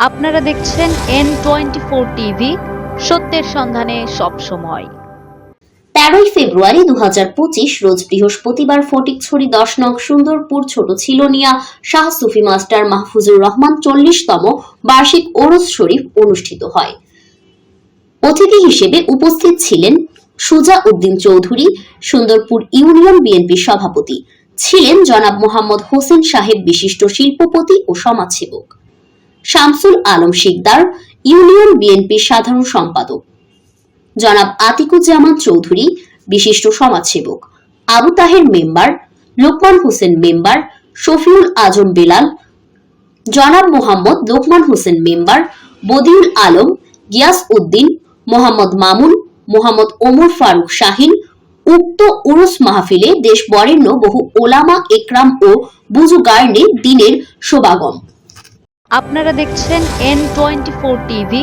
আপনারা দেখছেন N twenty four TV সত্যের সন্ধানে সব সময়। তেরোই ফেব্রুয়ারি দু রোজ বৃহস্পতিবার ফটিকছড়ি দশ নং সুন্দরপুর ছোট ছিলনিয়া শাহ সুফি মাস্টার মাহফুজুর রহমান চল্লিশতম বার্ষিক ওরস শরীফ অনুষ্ঠিত হয়। অতিথি হিসেবে উপস্থিত ছিলেন সুজা উদ্দিন চৌধুরী, সুন্দরপুর ইউনিয়ন বিএনপি সভাপতি। ছিলেন জনাব মোহাম্মদ হোসেন সাহেব বিশিষ্ট শিল্পপতি ও সমাজসেবক। শামসুল আলম শিকদার, ইউনিয়ন বিএনপির সাধারণ সম্পাদক। জনাব আতিকুজ্জামান চৌধুরী, বিশিষ্ট সমাজসেবক। Abu Taher member, Lokman Hossain member, Shafiul Azam Belal. জনাব মোহাম্মদ লোকমান হোসেন মেম্বার, বদিউল আলম, গিয়াস উদ্দিন, মোহাম্মদ মামুন, মোহাম্মদ ওমর ফারুক শাহিন, উক্ত উরুস মাহফিলে দেশ বরেণ্য বহু ওলামা একরাম ও বুজুগার্নে দিনের শোভাগম। আপনারা দেখছেন এন টোয়েন্টি ফোর টিভি